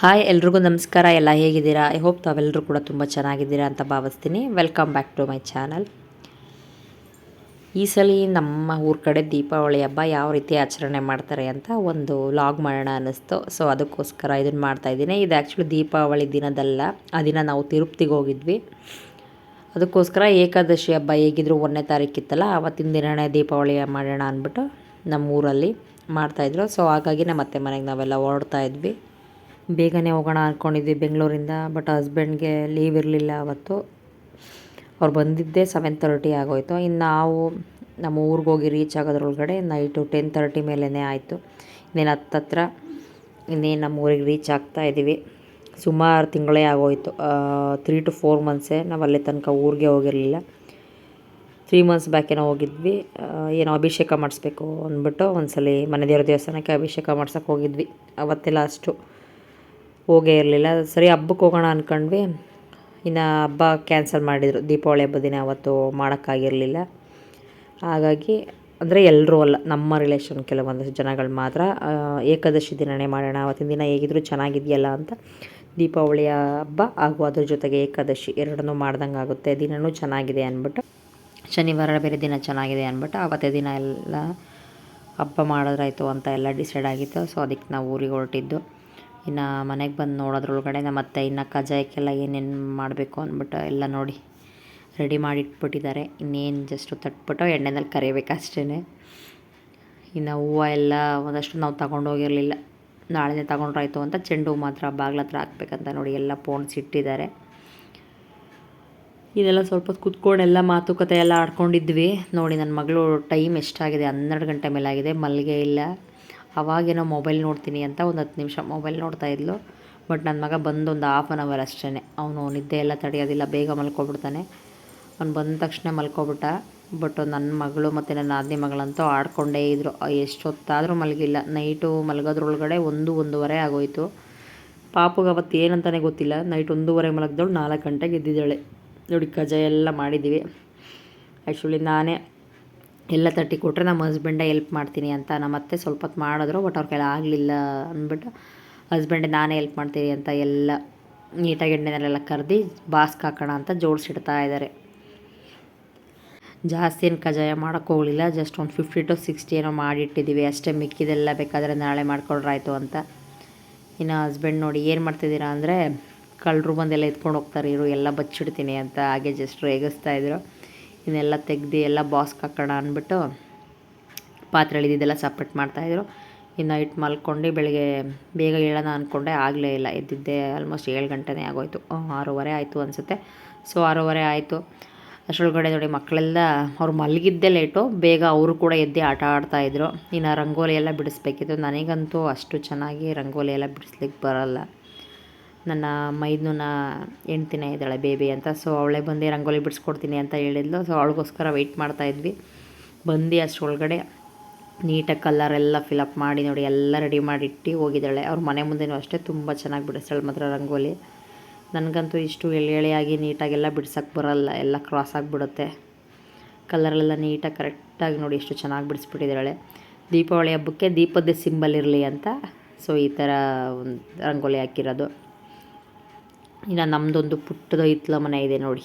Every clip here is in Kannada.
ಹಾಯ್, ಎಲ್ರಿಗೂ ನಮಸ್ಕಾರ. ಎಲ್ಲ ಹೇಗಿದ್ದೀರಾ? ಐ ಹೋಪ್ ತಾವೆಲ್ಲರೂ ಕೂಡ ತುಂಬ ಚೆನ್ನಾಗಿದ್ದೀರಾ ಅಂತ ಭಾವಿಸ್ತೀನಿ. Welcome back to my channel ಈ ಸಲ ನಮ್ಮ ಊರ ಕಡೆ ದೀಪಾವಳಿ ಹಬ್ಬ ಯಾವ ರೀತಿ ಆಚರಣೆ ಮಾಡ್ತಾರೆ ಅಂತ ಒಂದು ಲಾಗ್ ಮಾಡೋಣ ಅನ್ನಿಸ್ತು. ಸೊ ಅದಕ್ಕೋಸ್ಕರ ಇದನ್ನು ಮಾಡ್ತಾಯಿದ್ದೀನಿ ಇದು ಆ್ಯಕ್ಚುಲಿ ದೀಪಾವಳಿ ದಿನದಲ್ಲ. ಆ ದಿನ ನಾವು ತಿರುಪ್ತಿಗೆ ಹೋಗಿದ್ವಿ. ಅದಕ್ಕೋಸ್ಕರ ಏಕಾದಶಿ ಹಬ್ಬ ಹೇಗಿದ್ರು ಒಂದನೇ ತಾರೀಕಿತ್ತಲ್ಲ ಆವತ್ತಿನ ದಿನನೇ ದೀಪಾವಳಿ ಮಾಡೋಣ ಅಂದ್ಬಿಟ್ಟು ನಮ್ಮ ಊರಲ್ಲಿ ಮಾಡ್ತಾಯಿದ್ರು ಸೊ ಹಾಗಾಗಿ ನಮ್ಮ ಅತ್ತೆ ಮನೆಗೆ ನಾವೆಲ್ಲ ಹೊರಡ್ತಾ ಇದ್ವಿ. ಬೇಗನೆ ಹೋಗೋಣ ಅಂದ್ಕೊಂಡಿದ್ವಿ ಬೆಂಗಳೂರಿಂದ ಬಟ್ ಹಸ್ಬೆಂಡ್ಗೆ ಲೀವ್ ಇರಲಿಲ್ಲ ಅವತ್ತು. ಅವ್ರು ಬಂದಿದ್ದೇ ಸೆವೆನ್ ತರ್ಟಿ ಆಗೋಯ್ತು. ಇನ್ನು ನಾವು ನಮ್ಮ ಊರಿಗೆ ಹೋಗಿ ರೀಚ್ ಆಗೋದ್ರೊಳಗಡೆ ನೈಟು ಟೆನ್ ತರ್ಟಿ ಮೇಲೇ ಆಯಿತು. ಇನ್ನೇನು ಹತ್ತತ್ರ ಇನ್ನೇನು ನಮ್ಮ ಊರಿಗೆ ರೀಚ್ ಆಗ್ತಾ ಇದ್ದೀವಿ. ಸುಮಾರು ತಿಂಗಳೇ ಆಗೋಯ್ತು. ತ್ರೀ ಟು ಫೋರ್ ಮಂತ್ಸೇ ನಾವು ಅಲ್ಲೇ ತನಕ ಊರಿಗೆ ಹೋಗಿರಲಿಲ್ಲ. ತ್ರೀ ಮಂತ್ಸ್ ಬ್ಯಾಕೇನೋ ಹೋಗಿದ್ವಿ. ಆ, ಏನೋ ಅಭಿಷೇಕ ಮಾಡಿಸ್ಬೇಕು ಅಂದ್ಬಿಟ್ಟು ಒಂದ್ಸಲ ಮನೆ ದೇವ್ರ ದೇವಸ್ಥಾನಕ್ಕೆ ಅಭಿಷೇಕ ಮಾಡ್ಸೋಕೆ ಹೋಗಿದ್ವಿ. ಅವತ್ತೆಲ್ಲ ಅಷ್ಟು ಹೋಗೇ ಇರಲಿಲ್ಲ. ಸರಿ, ಹಬ್ಬಕ್ಕೆ ಹೋಗೋಣ ಅಂದ್ಕೊಂಡ್ವಿ ಇನ್ನು ಹಬ್ಬ ಕ್ಯಾನ್ಸಲ್ ಮಾಡಿದರು. ದೀಪಾವಳಿ ಹಬ್ಬದ ದಿನ ಅವತ್ತು ಮಾಡೋಕ್ಕಾಗಿರಲಿಲ್ಲ. ಹಾಗಾಗಿ, ಅಂದರೆ ಎಲ್ಲರೂ ಅಲ್ಲ, ನಮ್ಮ ರಿಲೇಷನ್ ಕೆಲವೊಂದಷ್ಟು ಜನಗಳು ಮಾತ್ರ ಏಕಾದಶಿ ದಿನನೇ ಮಾಡೋಣ, ಅವತ್ತಿನ ದಿನ ಹೇಗಿದ್ರು ಚೆನ್ನಾಗಿದೆಯಲ್ಲ ಅಂತ ದೀಪಾವಳಿಯ ಹಬ್ಬ, ಹಾಗೂ ಅದ್ರ ಜೊತೆಗೆ ಏಕಾದಶಿ ಎರಡನ್ನೂ ಮಾಡ್ದಂಗೆ ಆಗುತ್ತೆ. ದಿನವೂ ಚೆನ್ನಾಗಿದೆ ಅಂದ್ಬಿಟ್ಟು, ಶನಿವಾರ ಬೇರೆ ದಿನ ಚೆನ್ನಾಗಿದೆ ಅಂದ್ಬಿಟ್ಟು ಅವತ್ತೇ ದಿನ ಎಲ್ಲ ಹಬ್ಬ ಮಾಡೋದ್ರಾಯ್ತು ಅಂತ ಎಲ್ಲ ಡಿಸೈಡ್ ಆಗಿತ್ತು. ಸೊ ಅದಕ್ಕೆ ನಾವು ಊರಿಗೆ ಹೊರಟಿದ್ದು. ಇನ್ನು ಮನೆಗೆ ಬಂದು ನೋಡೋದ್ರೊಳಗಡೆ ನಮ್ಮ ಅತ್ತೆ ಇನ್ನು ಕಜಾಯಕ್ಕೆಲ್ಲ ಏನೇನು ಮಾಡಬೇಕು ಅಂದ್ಬಿಟ್ಟು ಎಲ್ಲ ನೋಡಿ ರೆಡಿ ಮಾಡಿ ಇಟ್ಬಿಟ್ಟಿದ್ದಾರೆ ಇನ್ನೇನು ಜಸ್ಟು ತಟ್ಬಿಟ್ಟು ಎಣ್ಣೆನಲ್ಲಿ ಕರಿಬೇಕಷ್ಟೇ ಇನ್ನು ಹೂವು ಎಲ್ಲ ಒಂದಷ್ಟು ನಾವು ತಗೊಂಡೋಗಿರಲಿಲ್ಲ ನಾಳೆನೇ ತಗೊಂಡ್ರಾಯ್ತು ಅಂತ ಚೆಂಡು ಹೂ ಮಾತ್ರ ಹತ್ರ ಹಾಕ್ಬೇಕಂತ ನೋಡಿ ಎಲ್ಲ ಪೋಣಿಸಿಟ್ಟಿದ್ದಾರೆ ಇದೆಲ್ಲ ಸ್ವಲ್ಪ ಕೂತ್ಕೊಂಡು ಎಲ್ಲ ಮಾತುಕತೆ ಎಲ್ಲ ಆಡ್ಕೊಂಡಿದ್ವಿ. ನೋಡಿ ನನ್ನ ಮಗಳು ಟೈಮ್ ಎಷ್ಟಾಗಿದೆ? ಹನ್ನೆರಡು ಗಂಟೆ ಮೇಲಾಗಿದೆ. ಮಲ್ಲಿಗೆ ಇಲ್ಲ. ಅವಾಗೇನೋ ಮೊಬೈಲ್ ನೋಡ್ತೀನಿ ಅಂತ ಒಂದು ಹತ್ತು ನಿಮಿಷ ಮೊಬೈಲ್ ನೋಡ್ತಾ ಇದ್ಲು. ಬಟ್ ನನ್ನ ಮಗ ಬಂದು ಒಂದು ಹಾಫ್ ಆನ್ ಅವರ್ ಅಷ್ಟೇ ಅವನು ನಿದ್ದೆ ಎಲ್ಲ ತಡೆಯೋದಿಲ್ಲ, ಬೇಗ ಮಲ್ಕೊಬಿಡ್ತಾನೆ. ಅವ್ನು ಬಂದ ತಕ್ಷಣ ಮಲ್ಕೊಬಿಟ್ಟ. ಬಟ್ ನನ್ನ ಮಗಳು ಮತ್ತು ನನ್ನ ನಾದಿನಿ ಮಗಳಂತೂ ಆಡ್ಕೊಂಡೇ ಇದ್ದರು ಎಷ್ಟೊತ್ತಾದರೂ ಮಲಗಿಲ್ಲ. ನೈಟು ಮಲಗೋದ್ರೊಳಗಡೆ ಒಂದು, ಒಂದೂವರೆ ಆಗೋಯ್ತು. ಪಾಪಗೆ ಅವತ್ತು ಏನಂತಲೇ ಗೊತ್ತಿಲ್ಲ. ನೈಟ್ ಒಂದೂವರೆ ಮಲಗಿದವಳು ನಾಲ್ಕು ಗಂಟೆಗೆ ಎದ್ದಿದ್ದಾಳೆ. ನೋಡಿ ಕಜಾಯ ಎಲ್ಲ ಮಾಡಿದ್ದೀವಿ ಆ್ಯಕ್ಚುಲಿ ನಾನೇ ಎಲ್ಲ ತಟ್ಟಿ ಕೊಟ್ಟರೆ ನಮ್ಮ ಹಸ್ಬೆಂಡೇ ಎಲ್ಪ್ ಮಾಡ್ತೀನಿ ಅಂತ. ನಮ್ಮ ಅತ್ತೆ ಸ್ವಲ್ಪ ಹೊತ್ತು ಮಾಡಿದ್ರು ಬಟ್ ಅವ್ರ ಕೈಲಿ ಆಗಲಿಲ್ಲ ಅಂದ್ಬಿಟ್ಟು ಹಸ್ಬೆಂಡೆ ನಾನೇ ಹೆಲ್ಪ್ ಮಾಡ್ತೀನಿ ಅಂತ ಎಲ್ಲ ನೀಟಾಗಿ ಎಣ್ಣೆನಲ್ಲೆಲ್ಲ ಕರೆದು, ಬಾಸ್ಕ್ ಹಾಕೋಣ ಅಂತ ಜೋಡಿಸಿಡ್ತಾ ಇದ್ದಾರೆ ಜಾಸ್ತಿ ಏನು ಕಜಾಯ ಮಾಡೋಕ್ಕೆ ಹೋಗಲಿಲ್ಲ ಜಸ್ಟ್ ಒಂದು ಫಿಫ್ಟಿ ಟು ಸಿಕ್ಸ್ಟಿ ಏನೋ ಮಾಡಿಟ್ಟಿದ್ದೀವಿ ಅಷ್ಟೇ ಮಿಕ್ಕಿದೆಲ್ಲ ಬೇಕಾದರೆ ನಾಳೆ ಮಾಡ್ಕೊಳ್ರಾಯ್ತು ಅಂತ. ಇನ್ನು ಹಸ್ಬೆಂಡ್ ನೋಡಿ ಏನು ಮಾಡ್ತಿದ್ದೀರಾ ಅಂದರೆ, ಕಳ್ಳರು ಬಂದೆಲ್ಲ ಎತ್ಕೊಂಡು ಹೋಗ್ತಾರೆ, ಇರು, ಎಲ್ಲ ಬಚ್ಚಿಡ್ತೀನಿ ಅಂತ ಹಾಗೆ ಜಸ್ಟ್ ರೇಗಿಸ್ತಾ ಇದ್ರು ಇನ್ನೆಲ್ಲ ತೆಗ್ದು ಎಲ್ಲ ಬಾಸ್ಗೆ ಹಾಕೋಣ ಅಂದ್ಬಿಟ್ಟು ಪಾತ್ರೆ ಸಪೋರ್ಟ್ ಮಾಡ್ತಾಯಿದ್ರು ಇನ್ನು ನೈಟ್ ಮಲ್ಕೊಂಡು ಬೆಳಗ್ಗೆ ಬೇಗ ಹೇಳೋಣ ಅಂದ್ಕೊಂಡೆ ಆಗಲೇ ಇಲ್ಲ. ಎದ್ದಿದ್ದೆ ಆಲ್ಮೋಸ್ಟ್ ಏಳು ಗಂಟೆನೇ ಆಗೋಯ್ತು. ಆರೂವರೆ ಆಯಿತು ಅನಿಸುತ್ತೆ. ಸೊ ಆರೂವರೆ ಆಯಿತು. ಅಷ್ಟರೊಳಗಡೆ ನೋಡಿ ಮಕ್ಕಳೆಲ್ಲ ಅವ್ರು ಮಲಗಿದ್ದೆ ಲೇಟು ಬೇಗ ಅವರು ಕೂಡ ಎದ್ದು ಆಟ ಆಡ್ತಾಯಿದ್ರು ಇನ್ನು ರಂಗೋಲಿ ಎಲ್ಲ ಬಿಡಿಸ್ಬೇಕಿತ್ತು. ನನಗಂತೂ ಅಷ್ಟು ಚೆನ್ನಾಗಿ ರಂಗೋಲಿ ಎಲ್ಲ ಬಿಡಿಸ್ಲಿಕ್ಕೆ ಬರಲ್ಲ. ನನ್ನ ಮೈದ್ನನ ಹೆಂಡ್ತಿನೇ ಇದ್ದಾಳೆ ಬೇಬಿ ಅಂತ. ಸೊ ಅವಳೇ ಬಂದು ರಂಗೋಲಿ ಬಿಡಿಸ್ಕೊಡ್ತೀನಿ ಅಂತ ಹೇಳಿದ್ಲು. ಸೊ ಅವಳಿಗೋಸ್ಕರ ವೆಯ್ಟ್ ಮಾಡ್ತಾಯಿದ್ವಿ ಬಂದು ಅಷ್ಟರೊಳಗಡೆ ನೀಟಾಗಿ ಕಲರೆಲ್ಲ ಫಿಲಪ್ ಮಾಡಿ ನೋಡಿ, ಎಲ್ಲ ರೆಡಿ ಮಾಡಿಟ್ಟು ಹೋಗಿದ್ದಾಳೆ. ಅವ್ರ ಮನೆ ಮುಂದೆನೂ ಅಷ್ಟೇ ತುಂಬ ಚೆನ್ನಾಗಿ ಬಿಡಿಸ್ತಾಳೆ ಮಾತ್ರ ರಂಗೋಲಿ. ನನಗಂತೂ ಇಷ್ಟು ಎಳೆ ಎಳೆಯಾಗಿ ನೀಟಾಗೆಲ್ಲ ಬಿಡ್ಸೋಕ್ಕೆ ಬರೋಲ್ಲ. ಎಲ್ಲ ಕ್ರಾಸ್ ಆಗಿಬಿಡುತ್ತೆ ಕಲರೆಲ್ಲ ನೀಟಾಗಿ ಕರೆಕ್ಟಾಗಿ ನೋಡಿ ಎಷ್ಟು ಚೆನ್ನಾಗಿ ಬಿಡಿಸ್ಬಿಟ್ಟಿದ್ದಾಳೆ. ದೀಪಾವಳಿ ಹಬ್ಬಕ್ಕೆ ದೀಪದ ಸಿಂಬಲ್ ಇರಲಿ ಅಂತ. ಸೊ ಈ ಥರ ಒಂದು ರಂಗೋಲಿ ಹಾಕಿರೋದು. ಇನ್ನು ನಮ್ಮದೊಂದು ಪುಟ್ಟದ ಹಿತ್ಲ ಮನೆ ಇದೆ ನೋಡಿ.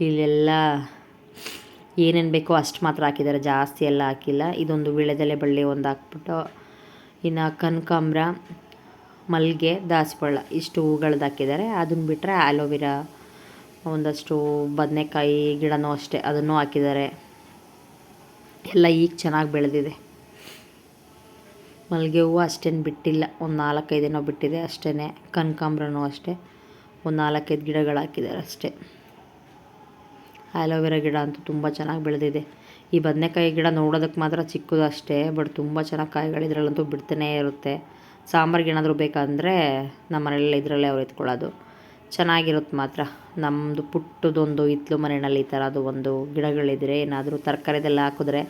ಇಲ್ಲೆಲ್ಲ ಏನೇನು ಬೇಕೋ ಅಷ್ಟು ಮಾತ್ರ ಹಾಕಿದ್ದಾರೆ. ಜಾಸ್ತಿ ಎಲ್ಲ ಹಾಕಿಲ್ಲ. ಇದೊಂದು ವಿಳೆದೆಲೆ ಬಳ್ಳಿ ಒಂದು ಹಾಕ್ಬಿಟ್ಟು ಇನ್ನು ಕನಕಾಂಬ್ರ ಮಲ್ಲಿಗೆ ದಾಸವಾಳ ಇಷ್ಟು ಹೂಗಳದ್ದು ಹಾಕಿದ್ದಾರೆ. ಅದನ್ನು ಬಿಟ್ಟರೆ ಆಲೋವೆರಾ ಒಂದಷ್ಟು ಬದನೆಕಾಯಿ ಗಿಡನೂ ಅಷ್ಟೇ ಅದನ್ನು ಹಾಕಿದ್ದಾರೆ. ಎಲ್ಲ ಈಗ ಚೆನ್ನಾಗಿ ಬೆಳೆದಿದೆ. ಮಲ್ಲಿಗೆ ಹೂವು ಅಷ್ಟೇನು ಬಿಟ್ಟಿಲ್ಲ. ಒಂದು ನಾಲ್ಕೈದೇನೋ ಬಿಟ್ಟಿದೆ ಅಷ್ಟೇ ಕನಕಾಂಬ್ರನೂ ಅಷ್ಟೇ. ಒಂದು ನಾಲ್ಕೈದು ಗಿಡಗಳು ಹಾಕಿದ್ದಾರೆ ಅಷ್ಟೇ. ಆಲೋವೆರಾ ಗಿಡ ಅಂತೂ ತುಂಬ ಚೆನ್ನಾಗಿ ಬೆಳೆದಿದೆ. ಈ ಬದನೆಕಾಯಿ ಗಿಡ ನೋಡೋದಕ್ಕೆ ಮಾತ್ರ ಚಿಕ್ಕದು ಅಷ್ಟೇ, ಬಟ್ ತುಂಬ ಚೆನ್ನಾಗಿ ಕಾಯಿಗಳು ಇದರಲ್ಲಂತೂ ಬಿಡ್ತಾನೇ ಇರುತ್ತೆ. ಸಾಂಬಾರ್ಗೆ ಏನಾದರೂ ಬೇಕಂದರೆ ನಮ್ಮ ಮನೆಯಲ್ಲಿ ಇದರಲ್ಲೇ ಅವ್ರು ಎತ್ಕೊಳ್ಳೋದು. ಚೆನ್ನಾಗಿರುತ್ತೆ ಮಾತ್ರ. ನಮ್ಮದು ಪುಟ್ಟದೊಂದು ಹಿತ್ಲು ಮನೆಯಲ್ಲಿ ಈ ಥರದ್ದು ಒಂದು ಗಿಡಗಳಿದ್ರೆ ಏನಾದರೂ ತರಕಾರಿದೆಲ್ಲ ಹಾಕಿದ್ರೆ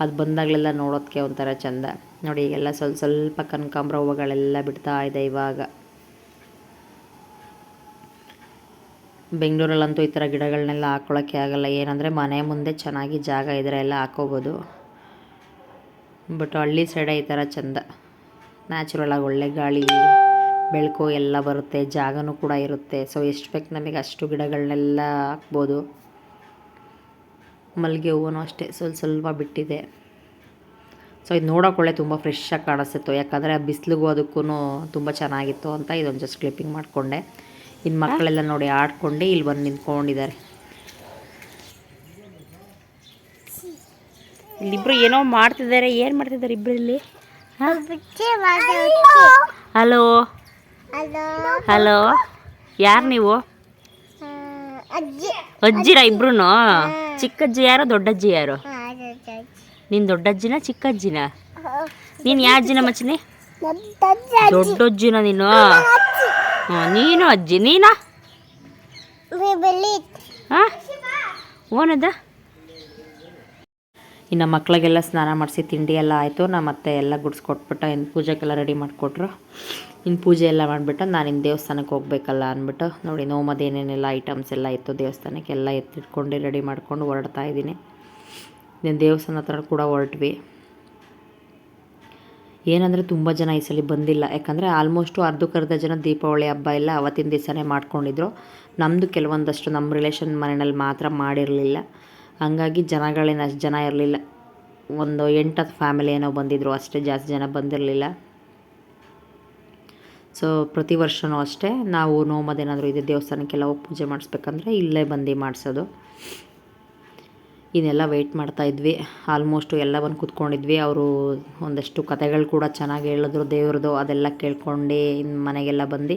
ಅದು ಬಂದಾಗಲೆಲ್ಲ ನೋಡೋದಕ್ಕೆ ಒಂಥರ ಚೆಂದ. ನೋಡಿ, ಈಗೆಲ್ಲ ಸ್ವಲ್ಪ ಸ್ವಲ್ಪ ಕನಕಾಂಬ್ರ ಹೂವುಗಳೆಲ್ಲ ಬಿಡ್ತಾ ಇದೆ ಇವಾಗ. ಬೆಂಗಳೂರಲ್ಲಂತೂ ಈ ಥರ ಗಿಡಗಳನ್ನೆಲ್ಲ ಹಾಕ್ಕೊಳ್ಳೋಕ್ಕೆ ಆಗಲ್ಲ. ಏನಂದರೆ ಮನೆ ಮುಂದೆ ಚೆನ್ನಾಗಿ ಜಾಗ ಇದ್ದರೆ ಎಲ್ಲ ಹಾಕೋಬೋದು ಬಟ್ ಹಳ್ಳಿ ಸೈಡೆ ಈ ಥರ ಚೆಂದ. ನ್ಯಾಚುರಲಾಗಿ ಒಳ್ಳೆ ಗಾಳಿ, ಬೆಳಕು ಎಲ್ಲ ಬರುತ್ತೆ, ಜಾಗನೂ ಕೂಡ ಇರುತ್ತೆ. ಸೊ ಎಷ್ಟು ಬೇಕು ನಮಗೆ ಅಷ್ಟು ಗಿಡಗಳನ್ನೆಲ್ಲ ಹಾಕ್ಬೋದು. ಮಲ್ಲಿಗೆ ಹೂವು ಅಷ್ಟೇ ಸ್ವಲ್ಪ ಸ್ವಲ್ಪ ಬಿಟ್ಟಿದೆ. ಸೊ ಇದು ನೋಡೋಕೊಳ್ಳೆ ತುಂಬ ಫ್ರೆಶ್ಶಾಗಿ ಕಾಣಿಸ್ತಿತ್ತು. ಯಾಕಂದರೆ ಬಿಸಿಲಿಗೂ ಅದಕ್ಕೂ ತುಂಬ ಚೆನ್ನಾಗಿತ್ತು ಅಂತ ಇದೊಂದು ಜಸ್ಟ್ ಕ್ಲಿಪ್ಪಿಂಗ್ ಮಾಡಿಕೊಂಡೆ. ಇನ್ನು ಮಕ್ಕಳೆಲ್ಲ ನೋಡಿ ಆಡ್ಕೊಂಡು ಇಲ್ಲಿ ಬಂದು ನಿಂತ್ಕೊಂಡಿದ್ದಾರೆ. ಇಲ್ಲಿಬ್ರು ಏನೋ ಮಾಡ್ತಿದ್ದಾರೆ ಏನು ಮಾಡ್ತಿದ್ದಾರೆ ಇಬ್ರು ಇಲ್ಲಿ? ಹಲೋ ಹಲೋ ಯಾರು ನೀವು? ಅಜ್ಜಿ ಅಜ್ಜಿರ ಇಬ್ರು ಚಿಕ್ಕಜ್ಜಿ ಯಾರು ದೊಡ್ಡಜ್ಜಿ ಯಾರು? ನೀನು ದೊಡ್ಡಜ್ಜಿನ ಚಿಕ್ಕಜ್ಜಿನ? ನೀನ್ ಯಾವ ಅಜ್ಜಿನ ಮಚ್ಚಿನಿ ದೊಡ್ಡಜ್ಜಿನ ನೀನು? ಹ್ಞೂ ನೀನು ಅಜ್ಜಿ ನೀನಾ? ಹಾಂ ಓನದ? ಇನ್ನು ಮಕ್ಕಳಿಗೆಲ್ಲ ಸ್ನಾನ ಮಾಡಿಸಿ ತಿಂಡಿ ಎಲ್ಲ ಆಯಿತು ನಮ್ಮ ಮತ್ತೆ ಎಲ್ಲ ಗುಡ್ಸ್ಕೊಟ್ಬಿಟ್ಟು ಇನ್ನು ಪೂಜೆಗೆಲ್ಲ ರೆಡಿ ಮಾಡಿಕೊಟ್ರು. ಇನ್ನು ಪೂಜೆ ಎಲ್ಲ ಮಾಡಿಬಿಟ್ಟು ನಾನು ಇನ್ನು ದೇವಸ್ಥಾನಕ್ಕೆ ಹೋಗ್ಬೇಕಲ್ಲ ಅಂದ್ಬಿಟ್ಟು ನೋಡಿ ನೋಮದ ಏನೇನೆಲ್ಲ ಐಟಮ್ಸ್ ಎಲ್ಲ ಇತ್ತು ದೇವಸ್ಥಾನಕ್ಕೆ ಎಲ್ಲ ಎತ್ತಿಟ್ಕೊಂಡು ರೆಡಿ ಮಾಡ್ಕೊಂಡು ಹೊರಡ್ತಾ ಇದ್ದೀನಿ. ಇನ್ನು ದೇವಸ್ಥಾನ ಹತ್ರ ಕೂಡ ಹೊರಟ್ವಿ. ಏನಂದರೆ ತುಂಬ ಜನ ಈ ಸಲ ಬಂದಿಲ್ಲ. ಯಾಕಂದರೆ ಆಲ್ಮೋಸ್ಟು ಅರ್ಧಕ್ಕರ್ಧ ಜನ ದೀಪಾವಳಿ ಹಬ್ಬ ಎಲ್ಲ ಅವತ್ತಿನ ದಿವಸನೇ ಮಾಡ್ಕೊಂಡಿದ್ರು. ನಮ್ಮದು ಕೆಲವೊಂದಷ್ಟು ನಮ್ಮ ರಿಲೇಷನ್ ಮನೆಯಲ್ಲಿ ಮಾತ್ರ ಮಾಡಿರಲಿಲ್ಲ. ಹಂಗಾಗಿ ಜನಗಳೇನು ಅಷ್ಟು ಜನ ಇರಲಿಲ್ಲ. ಒಂದು ಎಂಟತ್ತು ಫ್ಯಾಮಿಲಿ ಏನೋ ಬಂದಿದ್ರು, ಅಷ್ಟೇ ಜಾಸ್ತಿ ಜನ ಬಂದಿರಲಿಲ್ಲ. ಸೊ ಪ್ರತಿ ವರ್ಷವೂ ಅಷ್ಟೇ. ನಾವು ನೋಮದೇನಾದರೂ ಇದೆ ದೇವಸ್ಥಾನಕ್ಕೆಲ್ಲ ಹೋಗಿ ಪೂಜೆ ಮಾಡಿಸ್ಬೇಕಂದ್ರೆ ಇಲ್ಲೇ ಬಂದು ಮಾಡಿಸೋದು. ಇದನ್ನೆಲ್ಲ ವೆಯ್ಟ್ ಮಾಡ್ತಾ ಇದ್ವಿ. ಆಲ್ಮೋಸ್ಟು ಎಲ್ಲ ಬಂದು ಕೂತ್ಕೊಂಡಿದ್ವಿ. ಅವರು ಒಂದಷ್ಟು ಕತೆಗಳು ಕೂಡ ಚೆನ್ನಾಗಿ ಹೇಳಿದ್ರು ದೇವ್ರದ್ದು ಅದೆಲ್ಲ ಕೇಳ್ಕೊಂಡು ಇನ್ನು ಮನೆಗೆಲ್ಲ ಬಂದು.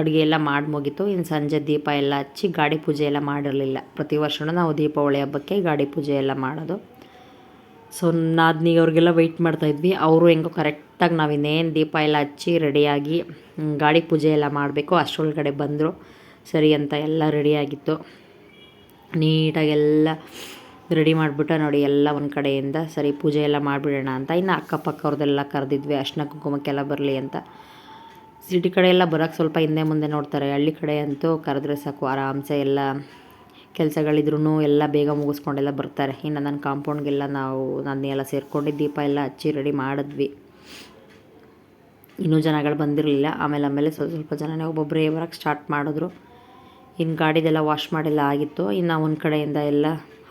ಅಡುಗೆ ಎಲ್ಲ ಮಾಡಿ ಮುಗೀತು. ಇನ್ನು ಸಂಜೆ ದೀಪ ಎಲ್ಲ ಹಚ್ಚಿ ಗಾಡಿ ಪೂಜೆ ಎಲ್ಲ ಮಾಡಿರಲಿಲ್ಲ. ಪ್ರತಿ ವರ್ಷವೂ ನಾವು ದೀಪಾವಳಿ ಹಬ್ಬಕ್ಕೆ ಗಾಡಿ ಪೂಜೆ ಎಲ್ಲ ಮಾಡೋದು. ಸೊ ನಾದ್ನಿಗೆ ಅವ್ರಿಗೆಲ್ಲ ವೆಯ್ಟ್ ಮಾಡ್ತಾಯಿದ್ವಿ ಅವರು ಹೆಂಗೋ ಕರೆಕ್ಟಾಗಿ ನಾವು ಇನ್ನೇನು ದೀಪ ಎಲ್ಲ ಹಚ್ಚಿ ರೆಡಿಯಾಗಿ ಗಾಡಿ ಪೂಜೆ ಎಲ್ಲ ಮಾಡಬೇಕು. ಅಷ್ಟರೊಳಗಡೆ ಬಂದರು. ಸರಿ ಅಂತ ಎಲ್ಲ ರೆಡಿಯಾಗಿತ್ತು ನೀಟಾಗೆಲ್ಲ ರೆಡಿ ಮಾಡಿಬಿಟ್ಟ ನೋಡಿ ಎಲ್ಲ ಒಂದು ಕಡೆಯಿಂದ, ಸರಿ ಪೂಜೆ ಎಲ್ಲ ಮಾಡಿಬಿಡೋಣ ಅಂತ. ಇನ್ನು ಅಕ್ಕಪಕ್ಕವ್ರದ್ದೆಲ್ಲ ಕರೆದಿದ್ವಿ, ಅರ್ಶಿನ ಕುಂಕುಮಕ್ಕೆಲ್ಲ ಬರಲಿ ಅಂತ. ಸಿಟಿ ಕಡೆ ಎಲ್ಲ ಬರೋಕ್ಕೆ ಸ್ವಲ್ಪ ಹಿಂದೆ ಮುಂದೆ ನೋಡ್ತಾರೆ, ಹಳ್ಳಿ ಕಡೆ ಅಂತೂ ಕರೆದ್ರೆ ಸಾಕು, ಆರಾಮ್ಸೆ ಎಲ್ಲ ಕೆಲಸಗಳಿದ್ರೂ ಎಲ್ಲ ಬೇಗ ಮುಗಿಸ್ಕೊಂಡೆಲ್ಲ ಬರ್ತಾರೆ. ಇನ್ನು ನನ್ನ ಕಾಂಪೌಂಡ್ಗೆಲ್ಲ ನಾವು, ನನ್ನ ಎಲ್ಲ ಸೇರ್ಕೊಂಡು ದೀಪ ಎಲ್ಲ ಹಚ್ಚಿ ರೆಡಿ ಮಾಡಿದ್ವಿ. ಇನ್ನೂ ಜನಗಳು ಬಂದಿರಲಿಲ್ಲ, ಆಮೇಲೆ ಆಮೇಲೆ ಸ್ವಲ್ಪ ಸ್ವಲ್ಪ ಜನನೇ ಒಬ್ಬೊಬ್ಬರೇ ಬರೋಕ್ಕೆ ಸ್ಟಾರ್ಟ್ ಮಾಡಿದ್ರು. ಇನ್ನು ಗಾಡಿದೆಲ್ಲ ವಾಶ್ ಮಾಡೆಲ್ಲ ಆಗಿತ್ತು, ಇನ್ನು ಒಂದು ಕಡೆಯಿಂದ ಎಲ್ಲ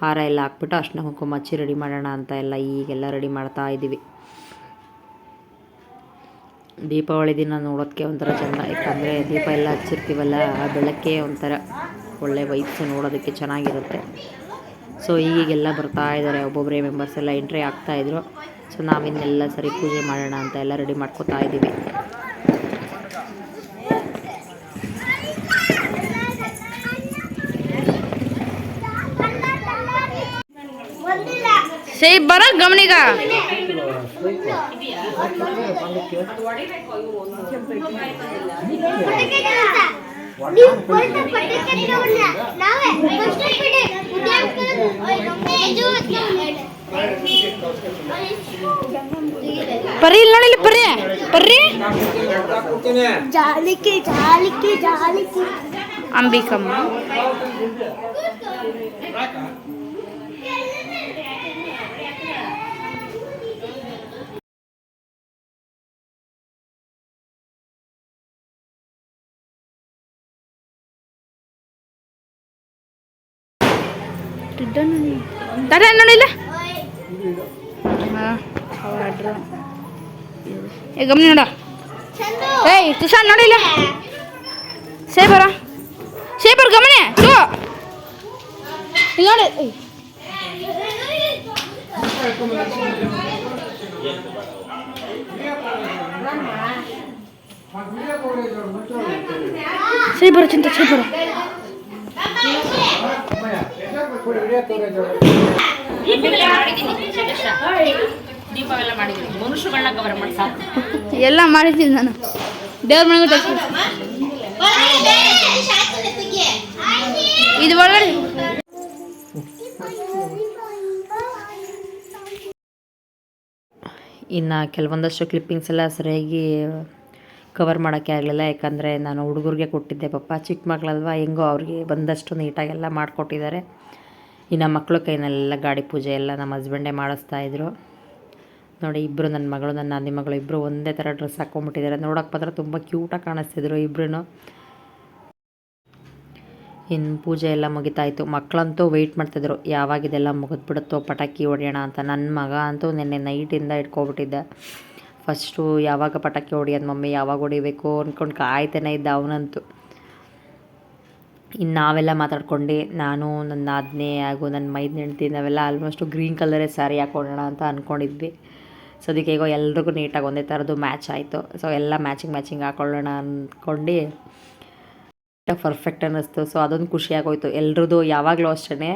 ಹಾರ ಎಲ್ಲ ಹಾಕ್ಬಿಟ್ಟು ಅಷ್ಟು ಕುಂಕುಮ ಹಚ್ಚಿ ರೆಡಿ ಮಾಡೋಣ ಅಂತ ಎಲ್ಲ ಈಗೆಲ್ಲ ರೆಡಿ ಮಾಡ್ತಾ ಇದ್ದೀವಿ. ದೀಪಾವಳಿ ದಿನ ನೋಡೋದಕ್ಕೆ ಒಂಥರ ಚೆಂದ ಯಾಕಂದರೆ ದೀಪ ಎಲ್ಲ ಹಚ್ಚಿರ್ತೀವಲ್ಲ, ಆ ಬೆಳಕೆ ಒಂಥರ ಒಳ್ಳೆ ವೈಬ್ಸ್ ನೋಡೋದಕ್ಕೆ ಚೆನ್ನಾಗಿರುತ್ತೆ. ಸೊ ಈಗೀಗೆಲ್ಲ ಬರ್ತಾ ಇದ್ದಾರೆ. ಒಬ್ಬೊಬ್ಬರೇ ಮೆಂಬರ್ಸ್ ಎಲ್ಲ ಎಂಟ್ರಿ ಆಗ್ತಾಯಿದ್ರು ಸೊ ನಾವಿನ್ನೆಲ್ಲ ಸರಿ ಪೂಜೆ ಮಾಡೋಣ ಅಂತ ಎಲ್ಲ ರೆಡಿ ಮಾಡ್ಕೋತಾ ಇದ್ದೀವಿ. ಸೇ ಬರ ಗಮನಿಗ. ಪರಿ ಇಲ್ಲ ನೋಡಿ ಪರಿ. ಪರ್ರಿ ಜಾಲಿಕೆ ಜಾಲಿಕೆ ಜಾಲಿಕೆ. ಅಂಬಿಕಮ್ಮ. ದಾದ ನೋಡಿ ಇಲ್ಲ. ಹಾಂ ಏ, ಗಮನಿ ನೋಡ. ಏಯ್, ತುಷಾರ್, ನೋಡಿ ಇಲ್ಲ. ಸೇಬರ ಸೇಬರ್ ಗಮನೆ. ತೋ. ಇಲ್ಲಿ ನೋಡಿ. ಏಯ್. ಸೇಬರ ಚಿಂತೆ ಸೇಬರ ಎಲ್ಲ ಮಾಡಿದ್ದೀನಿ ನಾನು. ದೇವ್ರ ಮನೆಗೆ. ಇದು ಒಳ್ಳೆ ಇನ್ನು ಕೆಲವೊಂದಷ್ಟು ಕ್ಲಿಪ್ಪಿಂಗ್ಸ್ ಎಲ್ಲ ಸರಿಯಾಗಿ ಕವರ್ ಮಾಡೋಕ್ಕೆ ಆಗಲಿಲ್ಲ. ಯಾಕಂದರೆ ನಾನು ಹುಡುಗರಿಗೆ ಕೊಟ್ಟಿದ್ದೆ ಪಾಪ. ಚಿಕ್ಕ ಮಕ್ಕಳಲ್ವಾ ಹೆಂಗೋ ಅವ್ರಿಗೆ ಬಂದಷ್ಟು ನೀಟಾಗೆಲ್ಲ ಮಾಡಿಕೊಟ್ಟಿದ್ದಾರೆ. ಇನ್ನು ಮಕ್ಕಳು ಕೈನಲ್ಲೆಲ್ಲ ಗಾಡಿ ಪೂಜೆ ಎಲ್ಲ ನಮ್ಮ ಹಸ್ಬೆಂಡೇ ಮಾಡಿಸ್ತಾ ಇದ್ರು. ನೋಡಿ ಇಬ್ಬರು ನನ್ನ ಮಗಳು, ನನ್ನ ನಾನಿ ಮಗಳು ಇಬ್ಬರು ಒಂದೇ ಥರ ಡ್ರೆಸ್ ಹಾಕ್ಕೊಂಬಿಟ್ಟಿದ್ದಾರೆ ನೋಡೋಕೆ ಮಾತ್ರ ತುಂಬ ಕ್ಯೂಟಾಗಿ ಕಾಣಿಸ್ತಿದ್ರು ಇಬ್ಬರೂ ಇನ್ನು ಪೂಜೆ ಎಲ್ಲ ಮುಗಿತಾಯಿತು. ಮಕ್ಕಳಂತೂ ವೆಯ್ಟ್ ಮಾಡ್ತಿದ್ರು. ಯಾವಾಗ ಇದೆಲ್ಲ ಮುಗಿದ್ಬಿಡುತ್ತೋ, ಪಟಾಕಿ ಹೊಡೆಯೋಣ ಅಂತ. ನನ್ನ ಮಗ ಅಂತೂ ನಿನ್ನೆ ನೈಟಿಂದ ಇಟ್ಕೊಬಿಟ್ಟಿದ್ದೆ. ಫಸ್ಟು ಯಾವಾಗ ಪಟಾಕಿ ಹೊಡಿಯೋದು ಮಮ್ಮಿ? ಯಾವಾಗ ಹೊಡಿಬೇಕು ಅಂದ್ಕೊಂಡು ಕಾಯ್ತಾನೆ ಇದ್ದ ಅವನಂತೂ. ಇನ್ನು ನಾವೆಲ್ಲ ಮಾತಾಡ್ಕೊಂಡು, ನಾನು, ನನ್ನ ಆಜ್ಞೆ ಹಾಗೂ ನನ್ನ ಮೈದ್ ಹೆಂಡ್ತಿ ನಾವೆಲ್ಲ ಆಲ್ಮೋಸ್ಟು ಗ್ರೀನ್ ಕಲರೇ ಸ್ಯಾರಿ ಹಾಕೊಳ್ಳೋಣ ಅಂತ ಅಂದ್ಕೊಂಡಿದ್ವಿ ಸೊ ಅದಕ್ಕೆ ಈಗ ಎಲ್ರಿಗೂ ನೀಟಾಗಿ ಒಂದೇ ಥರದ್ದು ಮ್ಯಾಚ್ ಆಯಿತು. ಸೊ ಎಲ್ಲ ಮ್ಯಾಚಿಂಗ್ ಮ್ಯಾಚಿಂಗ್ ಹಾಕೊಳ್ಳೋಣ ಅಂದ್ಕೊಂಡು ಪರ್ಫೆಕ್ಟ್ ಅನ್ನಿಸ್ತು. ಸೊ ಅದೊಂದು ಖುಷಿಯಾಗೋಯ್ತು ಎಲ್ರದ್ದು ಯಾವಾಗಲೂ ಅಷ್ಟೇ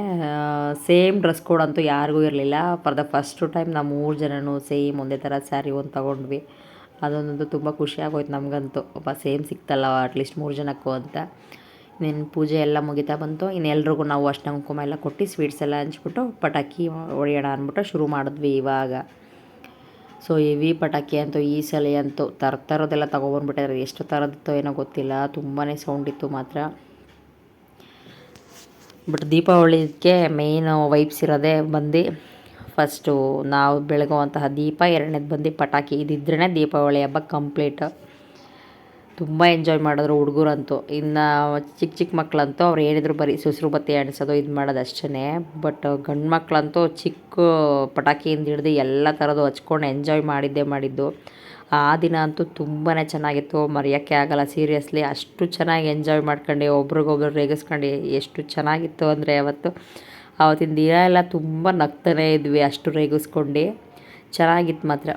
ಸೇಮ್ ಡ್ರೆಸ್ ಕೋಡ್ ಅಂತೂ ಯಾರಿಗೂ ಇರಲಿಲ್ಲ. ಫಾರ್ ದ ಫಸ್ಟು ಟೈಮ್ ನಾವು ಮೂರು ಜನನೂ ಸೇಮ್ ಒಂದೇ ಥರ ಸ್ಯಾರಿ ಒಂದು ತೊಗೊಂಡ್ವಿ. ಅದೊಂದು ತುಂಬ ಖುಷಿಯಾಗೋಯ್ತು ನಮಗಂತೂ. ಒಬ್ಬ ಸೇಮ್ ಸಿಕ್ತಲ್ಲ ಅಟ್ಲೀಸ್ಟ್ ಮೂರು ಜನಕ್ಕೂ ಅಂತ. ಇನ್ನೇನು ಪೂಜೆ ಎಲ್ಲ ಮುಗಿತಾ ಬಂತು ಇನ್ನು ಎಲ್ರಿಗೂ ನಾವು ಅಷ್ಟೇ ಕುಂಕುಮ ಎಲ್ಲ ಕೊಟ್ಟು ಸ್ವೀಟ್ಸ್ ಎಲ್ಲ ಹಂಚ್ಬಿಟ್ಟು ಪಟಾಕಿ ಹೊಡೆಯೋಣ ಅಂದ್ಬಿಟ್ಟು ಶುರು ಮಾಡಿದ್ವಿ ಇವಾಗ. ಸೊ ವಿ ಪಟಾಕಿ ಅಂತೂ, ಈ ಸಲ ಅಂತೂ ಥರ ಥರದ್ದೆಲ್ಲ ತೊಗೊಬಂದ್ಬಿಟ್ಟಿದ್ದಾರೆ ಎಷ್ಟು ಥರದಿತ್ತೋ ಏನೋ ಗೊತ್ತಿಲ್ಲ ತುಂಬಾ ಸೌಂಡ್ ಇತ್ತು ಮಾತ್ರ. ಬಟ್ ದೀಪಾವಳಿಗೆ ಮೇಯ್ನ್ ವೈಬ್ಸ್ ಇರೋದೇ ಬಂದು ಫಸ್ಟು ನಾವು ಬೆಳಗುವಂತಹ ದೀಪ, ಎರಡನೇದು ಬಂದು ಪಟಾಕಿ. ಇದಿದ್ರೇ ದೀಪಾವಳಿ ಹಬ್ಬ ಕಂಪ್ಲೀಟ್ ತುಂಬ ಎಂಜಾಯ್ ಮಾಡಿದ್ರು ಹುಡುಗರಂತೂ. ಇನ್ನು ಚಿಕ್ಕ ಚಿಕ್ಕ ಮಕ್ಕಳಂತೂ ಅವ್ರು ಏನಿದ್ರು ಬರೀ ಸುಸ್ರು ಬತ್ತಿ ಎಣಿಸೋದು ಇದು ಮಾಡೋದು ಅಷ್ಟೇ ಬಟ್ ಗಂಡು ಮಕ್ಕಳಂತೂ ಚಿಕ್ಕ ಪಟಾಕಿಯಿಂದ ಹಿಡ್ದು ಎಲ್ಲ ಥರದ್ದು ಹಚ್ಕೊಂಡು ಎಂಜಾಯ್ ಮಾಡಿದ್ದೇ ಮಾಡಿದ್ದು. ಆ ದಿನ ಅಂತೂ ತುಂಬಾ ಚೆನ್ನಾಗಿತ್ತು. ಮರೆಯೋಕ್ಕೆ ಆಗಲ್ಲ ಸೀರಿಯಸ್ಲಿ ಅಷ್ಟು ಚೆನ್ನಾಗಿ ಎಂಜಾಯ್ ಮಾಡ್ಕೊಂಡು ಒಬ್ರಿಗೊಬ್ರು ರೇಗಿಸ್ಕೊಂಡು ಎಷ್ಟು ಚೆನ್ನಾಗಿತ್ತು ಅಂದರೆ ಅವತ್ತು ಆವತ್ತಿನ ದಿನ ಎಲ್ಲ ತುಂಬ ನಗ್ತಾನೇ ಇದ್ವಿ ಅಷ್ಟು ರೇಗಿಸ್ಕೊಂಡು. ಚೆನ್ನಾಗಿತ್ತು ಮಾತ್ರ.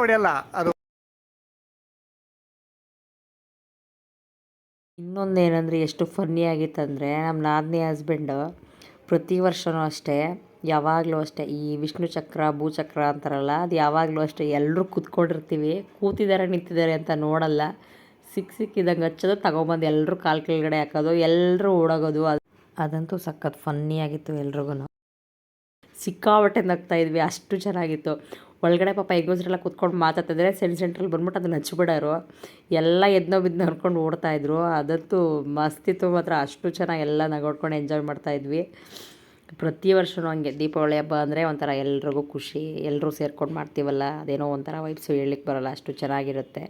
ಹೊಡೆಯಲ್ಲ, ಅದು. ಇನ್ನೊಂದು ಏನಂದರೆ ಎಷ್ಟು ಫನ್ನಿ ಆಗಿತ್ತಂದರೆ ನಮ್ಮ ನಾದಿನಿ ಹಸ್ಬೆಂಡು ಪ್ರತಿ ವರ್ಷವೂ ಅಷ್ಟೇ, ಯಾವಾಗಲೂ ಅಷ್ಟೇ, ಈ ವಿಷ್ಣು ಚಕ್ರ ಭೂಚಕ್ರ ಅಂತಾರಲ್ಲ, ಅದು ಯಾವಾಗಲೂ ಅಷ್ಟೇ ಎಲ್ಲರೂ ಕೂತ್ಕೊಂಡಿರ್ತೀವಿ ಕೂತಿದ್ದಾರೆ ನಿಂತಿದ್ದಾರೆ ಅಂತ ನೋಡಲ್ಲ ಸಿಕ್ಕ ಸಿಕ್ಕಿದಂಗೆ ಹಚ್ಚೋದು, ತಗೊಬಂದು ಎಲ್ಲರೂ ಕಾಲು ಕೆಳಗಡೆ ಹಾಕೋದು ಎಲ್ಲರೂ ಓಡೋಗೋದು, ಅದು. ಅದಂತೂ ಸಖತ್ ಫನ್ನಿ ಆಗಿತ್ತು ಎಲ್ರಿಗೂ ಸಿಕ್ಕಾಬಟ್ಟೆ ನಗ್ತಾ ಇದ್ವಿ, ಅಷ್ಟು ಚೆನ್ನಾಗಿತ್ತು. ಒಳಗಡೆ ಪಾಪ ಹೆಂಗಸ್ರೆಲ್ಲ ಕೂತ್ಕೊಂಡು ಮಾತಾಡ್ತಿದ್ರೆ. ಸೆಂಟ್ ಸೆಂಟ್ರಲ್ಲಿ ಬಂದ್ಬಿಟ್ಟು ಅದನ್ನ ಹಚ್ಬಿಡೋರು. ಎಲ್ಲ ಎದ್ನೋ ಬಿದ್ದು ಹರ್ಕೊಂಡು ಓಡ್ತಾಯಿದ್ರು ಅದಂತೂ ಮಸ್ತಿತ್ತು ಮಾತ್ರ. ಅಷ್ಟು ಚೆನ್ನಾಗಿ ಎಲ್ಲ ನಗೋಡ್ಕೊಂಡು ಎಂಜಾಯ್ ಮಾಡ್ತಾಯಿದ್ವಿ ಪ್ರತಿ ವರ್ಷವೂ ಹಂಗೆ ದೀಪಾವಳಿ ಹಬ್ಬ ಅಂದರೆ ಒಂಥರ ಎಲ್ರಿಗೂ ಖುಷಿ. ಎಲ್ಲರೂ ಸೇರ್ಕೊಂಡು ಮಾಡ್ತೀವಲ್ಲ, ಅದೇನೋ ಒಂಥರ ವೈಬ್ಸು ಹೇಳಲಿಕ್ಕೆ ಬರೋಲ್ಲ. ಅಷ್ಟು ಚೆನ್ನಾಗಿರುತ್ತೆ.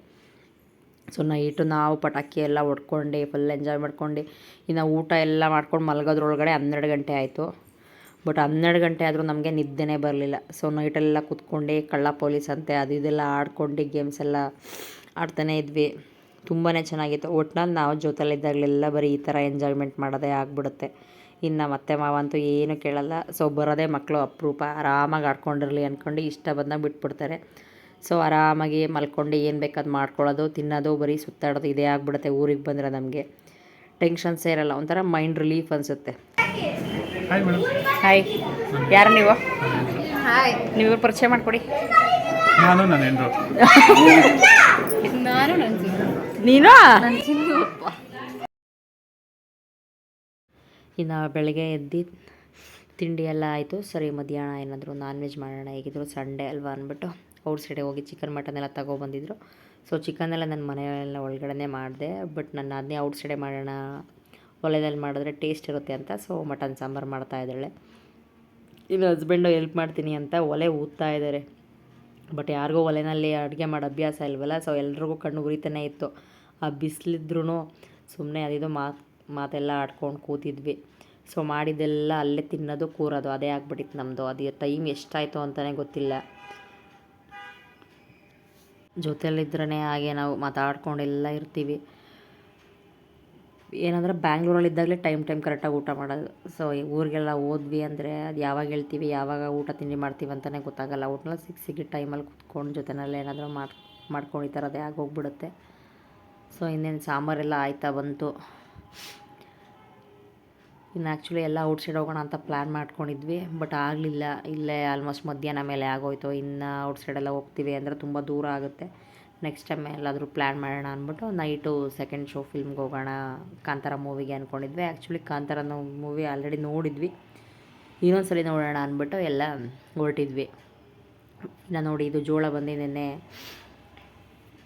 ಸೊ ನೈಟು ನಾವು ಪಟಾಕಿ ಎಲ್ಲ ಹೊಡ್ಕೊಂಡು ಫುಲ್ ಎಂಜಾಯ್ ಮಾಡ್ಕೊಂಡು, ಇನ್ನು ಊಟ ಎಲ್ಲ ಮಾಡ್ಕೊಂಡು ಮಲಗೋದ್ರೊಳಗಡೆ ಹನ್ನೆರಡು ಗಂಟೆ ಆಯಿತು. ಬಟ್ ಹನ್ನೆರಡು ಗಂಟೆ ಆದರೂ ನಮಗೆ ನಿದ್ದೆನೇ ಬರಲಿಲ್ಲ. ಸೊ ನೈಟೆಲ್ಲ ಕುತ್ಕೊಂಡು ಕಳ್ಳ ಪೊಲೀಸ್ ಅಂತೆ, ಅದು ಇದೆಲ್ಲ ಆಡ್ಕೊಂಡು ಗೇಮ್ಸ್ ಎಲ್ಲ ಆಡ್ತಾನೇ ಇದ್ವಿ. ತುಂಬಾ ಚೆನ್ನಾಗಿತ್ತು. ಒಟ್ನಲ್ಲಿ ನಾವು ಜೊತೆಲಿದ್ದಾಗಲೆಲ್ಲ ಬರೀ ಈ ಥರ ಎಂಜಾಯ್ಮೆಂಟ್ ಮಾಡೋದೇ ಆಗ್ಬಿಡುತ್ತೆ. ಇನ್ನು ಮತ್ತೆ ಮಾವ ಅಂತೂ ಏನು ಕೇಳಲ್ಲ. ಸೊ ಬರೋದೇ ಮಕ್ಕಳು ಅಪರೂಪ. ಆರಾಮಾಗಿ ಆಡ್ಕೊಂಡಿರಲಿ ಅಂದ್ಕೊಂಡು ಇಷ್ಟ ಬಂದಾಗ ಬಿಟ್ಬಿಡ್ತಾರೆ. ಸೊ ಆರಾಮಾಗಿ ಮಲ್ಕೊಂಡು ಏನು ಬೇಕಾದ್ ಮಾಡ್ಕೊಳ್ಳೋದು, ತಿನ್ನೋದು, ಬರೀ ಸುತ್ತಾಡೋದು ಇದೇ ಆಗ್ಬಿಡುತ್ತೆ ಊರಿಗೆ ಬಂದರೆ ನಮಗೆ. ಟೆನ್ಷನ್ಸೇ ಇರಲ್ಲ. ಒಂಥರ ಮೈಂಡ್ ರಿಲೀಫ್ ಅನಿಸುತ್ತೆ. ಹಾಯ್ ಮೇಡಮ್ ಹಾಯ್ ಯಾರು ನೀವು? ನೀವು ಪರಿಚಯ ಮಾಡಿಕೊಡಿ. ನಾನು ನನ್ನ ಹೆಂಡ್ರು. ನಾನು ನೀನು? ಇನ್ನು ಬೆಳಗ್ಗೆ ಎದ್ದು ತಿಂಡಿ ಎಲ್ಲ ಆಯಿತು. ಸರಿ ಮಧ್ಯಾಹ್ನ ಏನಾದರೂ ನಾನ್ ವೆಜ್ ಮಾಡೋಣ. ಹೇಗಿದ್ರು ಸಂಡೇ ಅಲ್ವಾ ಅಂದ್ಬಿಟ್ಟು ಔಟ್ ಸೈಡೆ ಹೋಗಿ ಚಿಕನ್ ಮಟನ್ ಎಲ್ಲ ತಗೊಬಂದಿದ್ರು. ಸೊ ಚಿಕನ್ ಎಲ್ಲ ನನ್ನ ಮನೆಯಲ್ಲ ಒಳಗಡೆ ಮಾಡಿದೆ. ಬಟ್ ನನ್ನ ಅದನ್ನೇ ಔಟ್ ಸೈಡೆ ಮಾಡೋಣ ಒಲೆದಲ್ಲಿ ಮಾಡಿದ್ರೆ ಟೇಸ್ಟ್ ಇರುತ್ತೆ ಅಂತ. ಸೊ ಮಟನ್ ಸಾಂಬಾರು ಮಾಡ್ತಾ ಇದ್ದಾಳೆ. ಇನ್ನು ಹಸ್ಬೆಂಡು ಹೆಲ್ಪ್ ಮಾಡ್ತೀನಿ ಅಂತ ಒಲೆ ಊದ್ತಾ ಇದ್ದಾರೆ ಬಟ್ ಯಾರಿಗೂ ಒಲೆನಲ್ಲಿ ಅಡುಗೆ ಮಾಡೋ ಅಭ್ಯಾಸ ಇಲ್ವಲ್ಲ? ಸೊ ಎಲ್ರಿಗೂ ಕಣ್ಣು ಉರಿತಾನೆ ಇತ್ತು. ಆ ಬಿಸಿಲಿದ್ರೂ ಸುಮ್ಮನೆ ಅದಿದು ಮಾತು, ಮಾತೆಲ್ಲ ಆಡ್ಕೊಂಡು ಕೂತಿದ್ವಿ. ಸೊ ಮಾಡಿದ್ದೆಲ್ಲ ಅಲ್ಲೇ ತಿನ್ನೋದು, ಕೂರೋದು, ಅದೇ ಆಗ್ಬಿಟ್ಟಿತ್ತು ನಮ್ಮದು ಅದು ಟೈಮ್ ಎಷ್ಟಾಯಿತು ಅಂತಲೇ ಗೊತ್ತಿಲ್ಲ. ಜೊತೆಯಲ್ಲಿದ್ರೇ ಹಾಗೆ ನಾವು ಮಾತಾಡ್ಕೊಂಡೆಲ್ಲ ಇರ್ತೀವಿ. ಏನಂದ್ರೆ ಬ್ಯಾಂಗ್ಳೂರಲ್ಲಿದ್ದಾಗಲೇ ಟೈಮ್ ಟೈಮ್ ಕರೆಕ್ಟಾಗಿ ಊಟ ಮಾಡೋದು. ಸೊ ಊರಿಗೆಲ್ಲ ಹೋದ್ವಿ ಅಂದರೆ ಅದು ಯಾವಾಗ ಹೇಳ್ತೀವಿ, ಯಾವಾಗ ಊಟ ತಿಂಡಿ ಮಾಡ್ತೀವಿ ಅಂತಲೇ ಗೊತ್ತಾಗಲ್ಲ. ಒಟ್ನಲ್ಲಿ ಸಿಕ್ಕ ಸಿಕ್ಕಿ ಟೈಮಲ್ಲಿ ಕುತ್ಕೊಂಡು ಜೊತೆನಲ್ಲಿ ಏನಾದರೂ ಮಾಡಿ, ಮಾಡ್ಕೊಂಡು ಈ ಥರದೇ ಆಗೋಗ್ಬಿಡುತ್ತೆ ಸೊ ಇನ್ನೇನು ಸಾಂಬಾರೆಲ್ಲ ಆಯ್ತಾ ಬಂತು? ಇನ್ನು ಆ್ಯಕ್ಚುಲಿ ಎಲ್ಲ ಔಟ್ಸೈಡ್ ಹೋಗೋಣ ಅಂತ ಪ್ಲ್ಯಾನ್ ಮಾಡ್ಕೊಂಡಿದ್ವಿ ಬಟ್ ಆಗಲಿಲ್ಲ. ಇಲ್ಲೇ ಆಲ್ಮೋಸ್ಟ್ ಮಧ್ಯಾಹ್ನ ಮೇಲೆ ಆಗೋಯ್ತು. ಇನ್ನು ಔಟ್ಸೈಡೆಲ್ಲ ಹೋಗ್ತೀವಿ ಅಂದರೆ ತುಂಬ ದೂರ ಆಗುತ್ತೆ. ನೆಕ್ಸ್ಟ್ ಟೈಮ್ ಎಲ್ಲಾದರೂ ಪ್ಲ್ಯಾನ್ ಮಾಡೋಣ ಅಂದ್ಬಿಟ್ಟು ನೈಟು ಸೆಕೆಂಡ್ ಶೋ ಫಿಲ್ಮ್ಗೆ ಹೋಗೋಣ. ಕಾಂತಾರ ಮೂವಿಗೆ ಅಂದ್ಕೊಂಡಿದ್ವಿ ಆ್ಯಕ್ಚುಲಿ ಕಾಂತಾರ ಮೂವಿ ಆಲ್ರೆಡಿ ನೋಡಿದ್ವಿ. ಇನ್ನೊಂದು ಸಲ ನೋಡೋಣ ಅಂದ್ಬಿಟ್ಟು ಎಲ್ಲ ಹೊರಟಿದ್ವಿ. ನಾನು ನೋಡಿ ಇದು ಜೋಳ ಬಂದು ನಿನ್ನೆ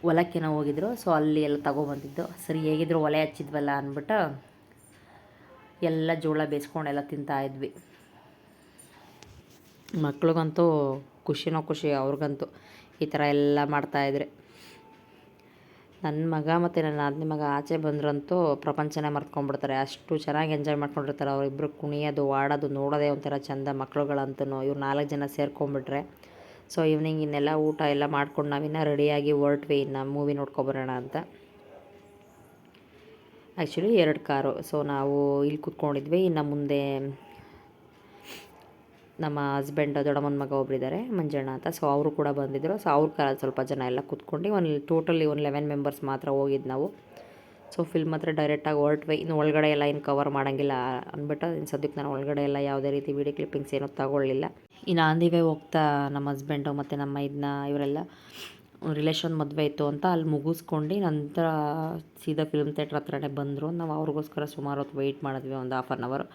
ಹೊಲಕ್ಕೇನೋ ಹೋಗಿದ್ರು. ಸೊ ಅಲ್ಲಿ ಎಲ್ಲ ತಗೊಬಂದಿದ್ದು. ಸರಿ, ಹೇಗಿದ್ರು ಒಲೆ ಹಚ್ಚಿದ್ವಲ್ಲ ಅಂದ್ಬಿಟ್ಟು ಎಲ್ಲ ಜೋಳ ಬೇಯಿಸ್ಕೊಂಡೆಲ್ಲ ತಿಂತಾ ಇದ್ವಿ. ಮಕ್ಳಿಗಂತೂ ಖುಷಿನೋ ಖುಷಿ ಅವ್ರಿಗಂತೂ ಈ ಥರ ಎಲ್ಲ ಮಾಡ್ತಾಯಿದ್ರೆ ನನ್ನ ಮಗ ಮತ್ತು ನನ್ನ ನಾದಿನಿ ಮಗ ಆಚೆ ಬಂದ್ರಂತೂ ಪ್ರಪಂಚನೇ ಮರ್ತ್ಕೊಂಡ್ಬಿಡ್ತಾರೆ. ಅಷ್ಟು ಚೆನ್ನಾಗಿ ಎಂಜಾಯ್ ಮಾಡ್ಕೊಂಡಿರ್ತಾರೆ. ಅವರಿಬ್ಬರು ಕುಣಿಯೋದು, ಆಡೋದು, ನೋಡೋದೇ ಒಂಥರ ಚಂದ ಮಕ್ಳುಗಳಂತೂ ಇವ್ರು ನಾಲ್ಕು ಜನ ಸೇರ್ಕೊಂಬಿಟ್ರೆ ಸೊ ಈವ್ನಿಂಗ್ ಇನ್ನೆಲ್ಲ ಊಟ ಎಲ್ಲ ಮಾಡ್ಕೊಂಡು ನಾವಿನ್ನ ರೆಡಿಯಾಗಿ ಹೊರಟ್ವಿ. ಇನ್ನು ಮೂವಿ ನೋಡ್ಕೊಬರೋಣ ಅಂತ. ಆ್ಯಕ್ಚುಲಿ ಎರಡು ಕಾರು. ಸೊ ನಾವು ಇಲ್ಲಿ ಕೂತ್ಕೊಂಡಿದ್ವಿ. ಇನ್ನು ಮುಂದೆ ನಮ್ಮ ಹಸ್ಬೆಂಡ್ ದೊಡ್ಡಮ್ಮನ ಮಗ ಒಬ್ಬರಿದ್ದಾರೆ ಮಂಜಣ್ಣ ಅಂತ. ಸೊ ಅವರು ಕೂಡ ಬಂದಿದ್ದರು ಸೊ ಅವ್ರ ಕಾರಲ್ಲಿ ಸ್ವಲ್ಪ ಜನ ಎಲ್ಲ ಕೂತ್ಕೊಂಡು ಒಂದು ಟೋಟಲಿ ಒಂದು ಲೆವೆನ್ ಮೆಂಬರ್ಸ್ ಮಾತ್ರ ಹೋಗಿದ್ದು ನಾವು. ಸೊ ಫಿಲ್ಮ್ ಹತ್ರ ಡೈರೆಕ್ಟಾಗಿ ಹೊರಟ್ವೆ ಇನ್ನು ಒಳಗಡೆ ಎಲ್ಲ ಏನು ಕವರ್ ಮಾಡೋಂಗಿಲ್ಲ ಅಂದ್ಬಿಟ್ಟು ಇನ್ನು ಸದ್ಯಕ್ಕೆ ನಾನು ಒಳಗಡೆ ಎಲ್ಲ ಯಾವುದೇ ರೀತಿ ವೀಡಿಯೋ ಕ್ಲಿಪ್ಪಿಂಗ್ಸ್ ಏನೂ ತಗೊಳ್ಳಿಲ್ಲ. ಇನ್ನು ಆಂದಿವೆ ಹೋಗ್ತಾ ನಮ್ಮ ಹಸ್ಬೆಂಡು ಮತ್ತು ನಮ್ಮ ಇದನ್ನ ಇವರೆಲ್ಲ ರಿಲೇಷನ್ ಮದುವೆ ಇತ್ತು ಅಂತ ಅಲ್ಲಿ ಮುಗಿಸ್ಕೊಂಡು ನಂತರ ಸೀದಾ ಫಿಲ್ಮ್ ಥಿಯೇಟ್ರ್ ಹತ್ರನೇ ಬಂದರು. ನಾವು ಅವ್ರಿಗೋಸ್ಕರ ಸುಮಾರು ಹೊತ್ತು ವೆಯ್ಟ್ ಮಾಡಿದ್ವಿ ಒಂದು ಹಾಫ್ ಆನ್ ಅವರು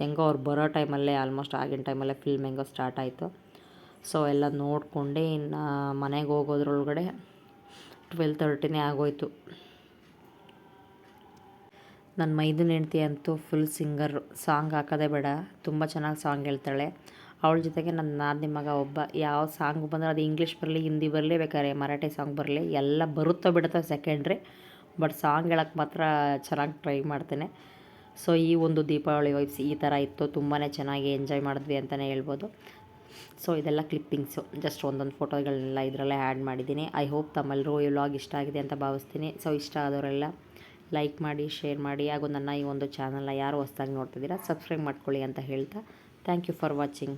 ಹೆಂಗೋ ಅವ್ರು ಬರೋ ಟೈಮಲ್ಲೇ ಆಲ್ಮೋಸ್ಟ್ ಆಗಿನ ಟೈಮಲ್ಲೇ ಫಿಲ್ಮ್ ಹೆಂಗೋ ಸ್ಟಾರ್ಟ್ ಆಯಿತು. ಸೊ ಎಲ್ಲ ನೋಡಿಕೊಂಡು, ಇನ್ನು ಮನೆಗೆ ಹೋಗೋದ್ರೊಳಗಡೆ ಟ್ವೆಲ್ ತರ್ಟಿನೇ ಆಗೋಯ್ತು. ನನ್ನ ಮೈದನ ಹೆಂಡ್ತಿ ಅಂತೂ ಫುಲ್ ಸಿಂಗರ್ ಸಾಂಗ್ ಹಾಕೋದೇ ಬೇಡ, ತುಂಬ ಚೆನ್ನಾಗಿ ಸಾಂಗ್ ಹೇಳ್ತಾಳೆ. ಅವಳ ಜೊತೆಗೆ ನನ್ನ ನಾದಿನಿ ಮಗ ಒಬ್ಬ, ಯಾವ ಸಾಂಗ್ ಬಂದರೆ ಅದು ಇಂಗ್ಲೀಷ್ ಬರಲಿ ಹಿಂದಿ ಬರಲಿ, ಬೇಕಾದ್ರೆ ಮರಾಠಿ ಸಾಂಗ್ ಬರಲಿ, ಎಲ್ಲ ಬರುತ್ತೋ ಬಿಡುತ್ತೋ ಸೆಕೆಂಡ್ರಿ ಬಟ್ ಸಾಂಗ್ ಹೇಳೋಕ್ಕೆ ಮಾತ್ರ ಚೆನ್ನಾಗಿ ಟ್ರೈ ಮಾಡ್ತೇನೆ. ಸೊ ಈ ಒಂದು ದೀಪಾವಳಿ ವೈಬ್ಸ್ ಈ ಥರ ಇತ್ತು. ತುಂಬಾ ಚೆನ್ನಾಗಿ ಎಂಜಾಯ್ ಮಾಡಿದ್ವಿ ಅಂತಲೇ ಹೇಳ್ಬೋದು. ಸೊ ಇದೆಲ್ಲ ಕ್ಲಿಪ್ಪಿಂಗ್ಸು ಜಸ್ಟ್ ಒಂದೊಂದು ಫೋಟೋಗಳನ್ನೆಲ್ಲ ಇದರಲ್ಲೇ ಆ್ಯಡ್ ಮಾಡಿದ್ದೀನಿ. ಐ ಹೋಪ್ ತಮ್ಮೆಲ್ಲರೂ ಈ ವ್ಲಾಗ್ ಇಷ್ಟ ಆಗಿದೆ ಅಂತ ಭಾವಿಸ್ತೀನಿ. ಸೊ ಇಷ್ಟ ಆದವರೆಲ್ಲ ಲೈಕ್ ಮಾಡಿ ಶೇರ್ ಮಾಡಿ. ಹಾಗೂ ನನ್ನ ಈ ಒಂದು ಚಾನಲ್ನ ಯಾರು ಹೊಸ್ದಾಗಿ ನೋಡ್ತಿದ್ದೀರಾ ಸಬ್ಸ್ಕ್ರೈಬ್ ಮಾಡ್ಕೊಳ್ಳಿ ಅಂತ ಹೇಳ್ತಾ. Thank you for watching